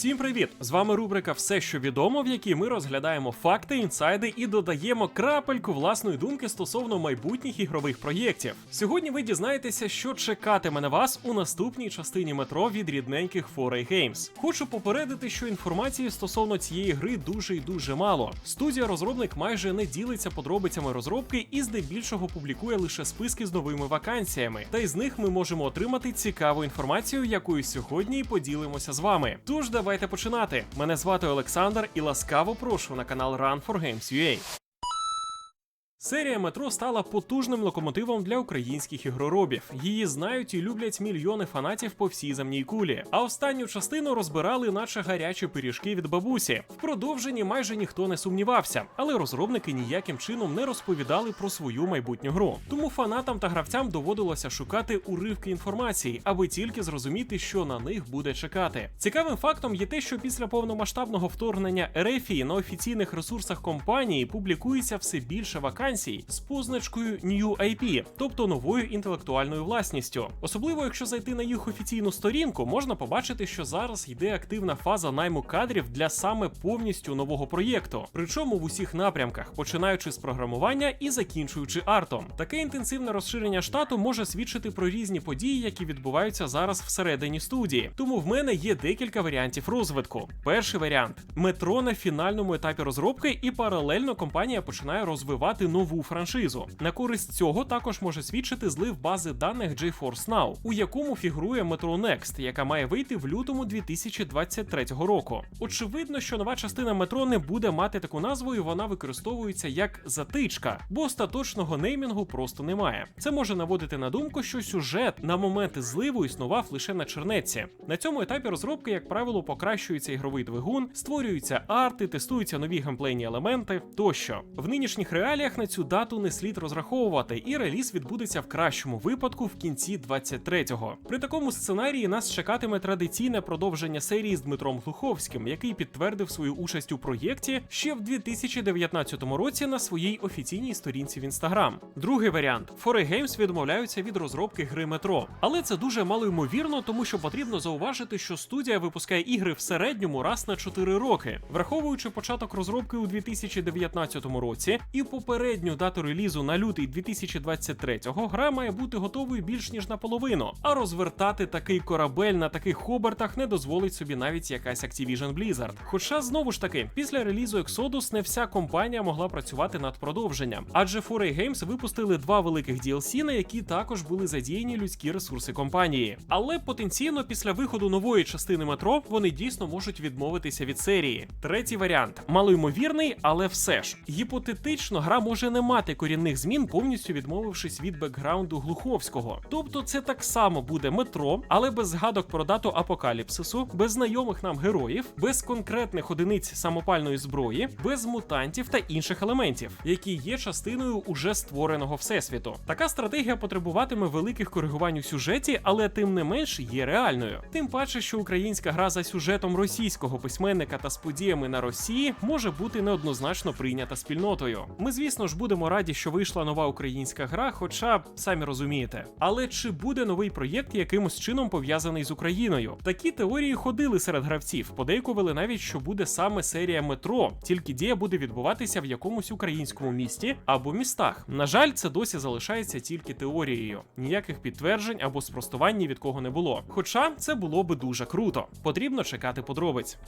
Всім привіт! З вами рубрика Все, що відомо, в якій ми розглядаємо факти, інсайди і додаємо крапельку власної думки стосовно майбутніх ігрових проєктів. Сьогодні ви дізнаєтеся, що чекатиме на вас у наступній частині метро від рідненьких 4A Games. Хочу попередити, що інформації стосовно цієї гри дуже і дуже мало. Студія розробник майже не ділиться подробицями розробки і здебільшого публікує лише списки з новими вакансіями. Та із них ми можемо отримати цікаву інформацію, якою сьогодні поділимося з вами. Тож давайте починати. Мене звати Олександр і ласкаво прошу на канал Run for Games UA. Серія метро стала потужним локомотивом для українських ігроробів. Її знають і люблять мільйони фанатів по всій земній кулі. А останню частину розбирали, наче гарячі пиріжки від бабусі. В продовженні майже ніхто не сумнівався, але розробники ніяким чином не розповідали про свою майбутню гру. Тому фанатам та гравцям доводилося шукати уривки інформації, аби тільки зрозуміти, що на них буде чекати. Цікавим фактом є те, що після повномасштабного вторгнення Ерефії на офіційних ресурсах компанії публікується все більше вакансій з позначкою New IP, тобто новою інтелектуальною власністю. Особливо, якщо зайти на їх офіційну сторінку, можна побачити, що зараз йде активна фаза найму кадрів для саме повністю нового проєкту, причому в усіх напрямках, починаючи з програмування і закінчуючи артом. Таке інтенсивне розширення штату може свідчити про різні події, які відбуваються зараз всередині студії. Тому в мене є декілька варіантів розвитку. Перший варіант метро на фінальному етапі розробки, і паралельно компанія починає розвивати нову франшизу. На користь цього також може свідчити злив бази даних GeForce Now, у якому фігурує Metro Next, яка має вийти в лютому 2023 року. Очевидно, що нова частина метро не буде мати таку назву, і вона використовується як затичка, бо остаточного неймінгу просто немає. Це може наводити на думку, що сюжет на моменти зливу існував лише на чернетці. На цьому етапі розробки, як правило, покращується ігровий двигун, створюються арти, тестуються нові геймплейні елементи тощо. В нинішніх реаліях на цю дату не слід розраховувати, і реліз відбудеться в кращому випадку в кінці 23-го. При такому сценарії нас чекатиме традиційне продовження серії з Дмитром Глуховським, який підтвердив свою участь у проєкті ще в 2019 році на своїй офіційній сторінці в інстаграм. Другий варіант: 4A Games відмовляються від розробки гри метро, але це дуже мало ймовірно, тому що потрібно зауважити, що студія випускає ігри в середньому раз на 4 роки, враховуючи початок розробки у 2019 році і попередню дату релізу на лютий 2023-го, гра має бути готовою більш ніж наполовину. А розвертати такий корабель на таких обертах не дозволить собі навіть якась Activision Blizzard. Хоча знову ж таки, після релізу Exodus не вся компанія могла працювати над продовженням, адже 4A Games випустили два великих DLC, на які також були задіяні людські ресурси компанії. Але потенційно після виходу нової частини метро вони дійсно можуть відмовитися від серії. Третій варіант малоймовірний, але все ж гіпотетично гра може не мати корінних змін, повністю відмовившись від бекграунду Глуховського. Тобто це так само буде метро, але без згадок про дату апокаліпсису, без знайомих нам героїв, без конкретних одиниць самопальної зброї, без мутантів та інших елементів, які є частиною уже створеного всесвіту. Така стратегія потребуватиме великих коригувань у сюжеті, але тим не менш є реальною. Тим паче, що українська гра за сюжетом російського письменника та з подіями на Росії може бути неоднозначно прийнята спільнотою. Ми, звісно ж, будемо раді, що вийшла нова українська гра, хоча самі розумієте. Але чи буде новий проєкт якимось чином пов'язаний з Україною? Такі теорії ходили серед гравців, подейкували навіть, що буде саме серія метро, тільки дія буде відбуватися в якомусь українському місті або містах. На жаль, це досі залишається тільки теорією. Ніяких підтверджень або спростувань від кого не було. Хоча це було би дуже круто. Потрібно чекати подробиць.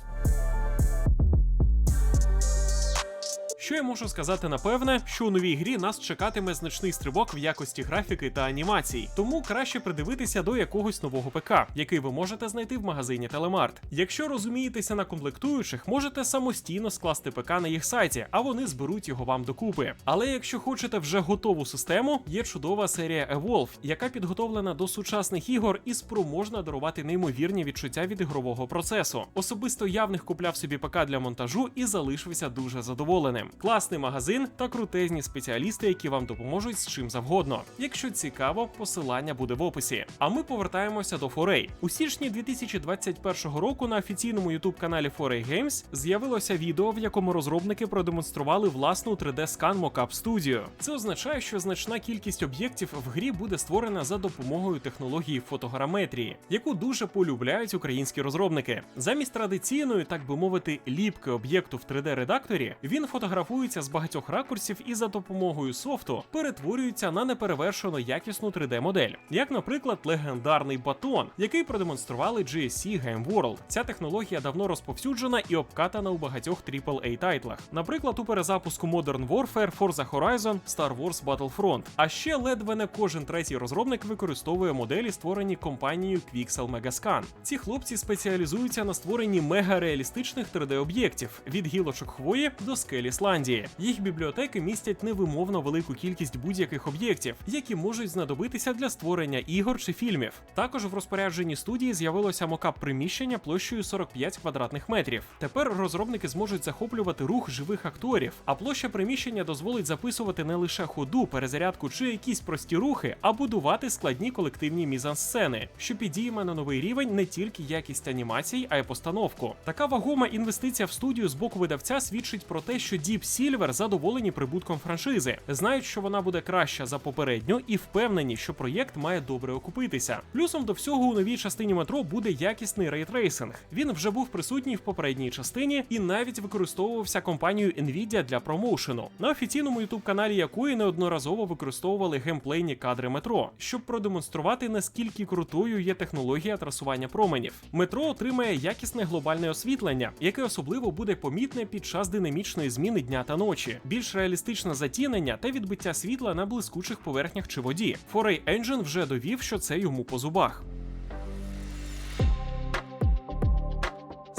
Що я можу сказати напевне, що у новій грі нас чекатиме значний стрибок в якості графіки та анімацій, тому краще придивитися до якогось нового ПК, який ви можете знайти в магазині Телемарт. Якщо розумієтеся на комплектуючих, можете самостійно скласти ПК на їх сайті, а вони зберуть його вам докупи. Але якщо хочете вже готову систему, є чудова серія Evolve, яка підготовлена до сучасних ігор і спроможна дарувати неймовірні відчуття від ігрового процесу. Особисто я в них купляв собі ПК для монтажу і залишився дуже задоволеним. Класний магазин та крутезні спеціалісти, які вам допоможуть з чим завгодно. Якщо цікаво, посилання буде в описі. А ми повертаємося до Foray. У січні 2021 року на офіційному youtube каналі Foray Games з'явилося відео, в якому розробники продемонстрували власну 3D-скан Mockup Studio. Це означає, що значна кількість об'єктів в грі буде створена за допомогою технології фотограметрії, яку дуже полюбляють українські розробники. Замість традиційної, так би мовити, ліпки об'єкту в 3D-редакторі, він фотографується з багатьох ракурсів і за допомогою софту перетворюється на неперевершено якісну 3D-модель, як, наприклад, легендарний батон, який продемонстрували GSC Game World. Ця технологія давно розповсюджена і обкатана у багатьох AAA тайтлах, наприклад, у перезапуску Modern Warfare, Forza Horizon, Star Wars Battlefront. А ще ледве не кожен третій розробник використовує моделі, створені компанією Quixel Megascan. Ці хлопці спеціалізуються на створенні мега-реалістичних 3D-об'єктів від гілочок хвої до скель Ісландії. Їх бібліотеки містять невимовно велику кількість будь-яких об'єктів, які можуть знадобитися для створення ігор чи фільмів. Також в розпорядженні студії з'явилося мокап приміщення площею 45 квадратних метрів. Тепер розробники зможуть захоплювати рух живих акторів, а площа приміщення дозволить записувати не лише ходу, перезарядку чи якісь прості рухи, а будувати складні колективні мізансцени, що підійме на новий рівень не тільки якість анімацій, а й постановку. Така вагома інвестиція в студію з боку видавця свідчить про те, що Deep Silver задоволені прибутком франшизи, знають, що вона буде краща за попередню, і впевнені, що проєкт має добре окупитися. Плюсом до всього у новій частині метро буде якісний рейтрейсинг. Він вже був присутній в попередній частині і навіть використовувався компанією Nvidia для промоушену, на офіційному youtube каналі якої неодноразово використовували геймплейні кадри метро, щоб продемонструвати наскільки крутою є технологія трасування променів. Метро отримає якісне глобальне освітлення, яке особливо буде помітне під час динамічної зміни дня та ночі, більш реалістичне затінення та відбиття світла на блискучих поверхнях чи воді. Foray Engine вже довів, що це йому по зубах.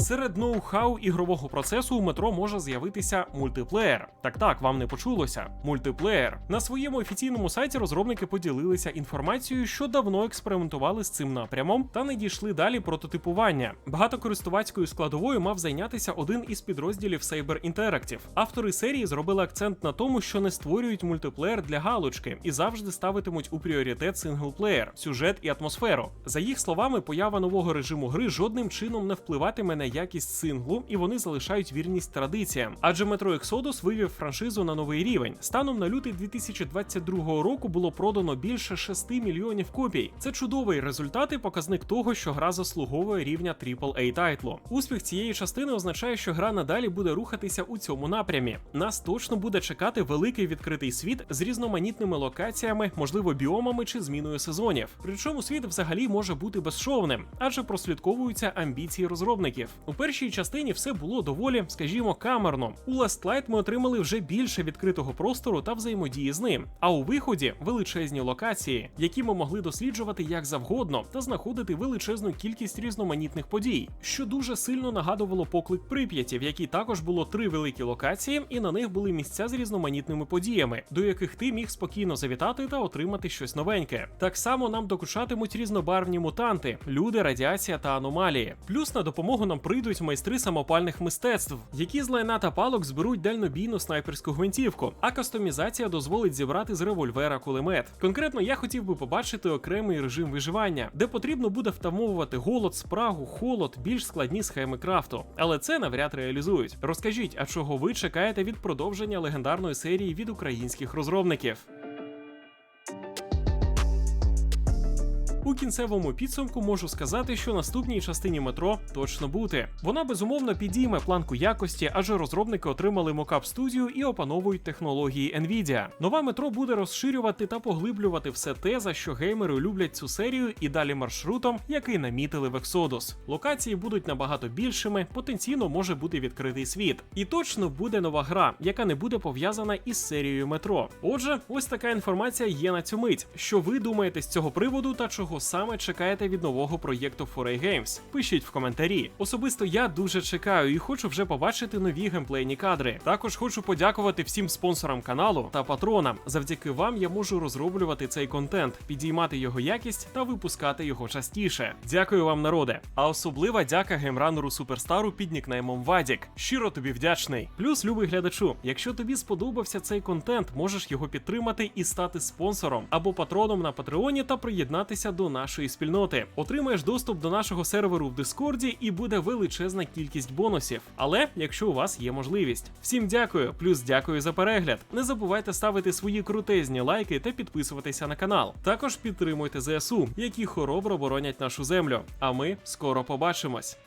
Серед ноу-хау ігрового процесу у метро може з'явитися мультиплеєр. Так так, вам не почулося. Мультиплеєр. На своєму офіційному сайті розробники поділилися інформацією, що давно експериментували з цим напрямом та не дійшли далі прототипування. Багатокористувацькою складовою мав зайнятися один із підрозділів Saber Interactive. Автори серії зробили акцент на тому, що не створюють мультиплеєр для галочки і завжди ставитимуть у пріоритет синглплеєр, сюжет і атмосферу. За їх словами, поява нового режиму гри жодним чином не впливатиме на якість синглу, і вони залишають вірність традиціям. Адже Metro Exodus вивів франшизу на новий рівень. Станом на лютий 2022 року було продано більше 6 мільйонів копій. Це чудовий результат і показник того, що гра заслуговує рівня AAA тайтлу. Успіх цієї частини означає, що гра надалі буде рухатися у цьому напрямі. Нас точно буде чекати великий відкритий світ з різноманітними локаціями, можливо, біомами чи зміною сезонів. Причому світ взагалі може бути безшовним, адже прослідковуються амбіції розробників. У першій частині все було доволі, скажімо, камерно. У Last Light ми отримали вже більше відкритого простору та взаємодії з ним. А у виході величезні локації, які ми могли досліджувати як завгодно та знаходити величезну кількість різноманітних подій, що дуже сильно нагадувало поклик Прип'яті, в якій також було три великі локації, і на них були місця з різноманітними подіями, до яких ти міг спокійно завітати та отримати щось новеньке. Так само нам докучатимуть різнобарвні мутанти, люди, радіація та аномалії. Плюс на допомогу нам прийдуть майстри самопальних мистецтв, які з лайна та палок зберуть дальнобійну снайперську гвинтівку, а кастомізація дозволить зібрати з револьвера кулемет. Конкретно я хотів би побачити окремий режим виживання, де потрібно буде втамовувати голод, спрагу, холод, більш складні схеми крафту. Але це навряд реалізують. Розкажіть, а чого ви чекаєте від продовження легендарної серії від українських розробників? У кінцевому підсумку можу сказати, що наступній частині метро точно бути. Вона безумовно підійме планку якості, адже розробники отримали мокап студію і опановують технології Nvidia. Нова метро буде розширювати та поглиблювати все те, за що геймери люблять цю серію, і далі маршрутом, який намітили в Exodus. Локації будуть набагато більшими, потенційно може бути відкритий світ. І точно буде нова гра, яка не буде пов'язана із серією метро. Отже, ось така інформація є на цю мить. Що ви думаєте з цього приводу та чого саме чекаєте від нового проєкту 4A Games? Пишіть в коментарі. Особисто я дуже чекаю і хочу вже побачити нові геймплейні кадри. Також хочу подякувати всім спонсорам каналу та патронам. Завдяки вам я можу розроблювати цей контент, підіймати його якість та випускати його частіше. Дякую вам, народе. А особлива дяка геймранеру Суперстару під нікнеймом Вадік. Щиро тобі вдячний. Плюс, любий глядачу, якщо тобі сподобався цей контент, можеш його підтримати і стати спонсором або патроном на Патреоні та приєднатися до нашої спільноти. Отримаєш доступ до нашого серверу в Дискорді і буде величезна кількість бонусів. Але якщо у вас є можливість. Всім дякую, плюс дякую за перегляд. Не забувайте ставити свої крутезні лайки та підписуватися на канал. Також підтримуйте ЗСУ, які хоробро боронять нашу землю. А ми скоро побачимось.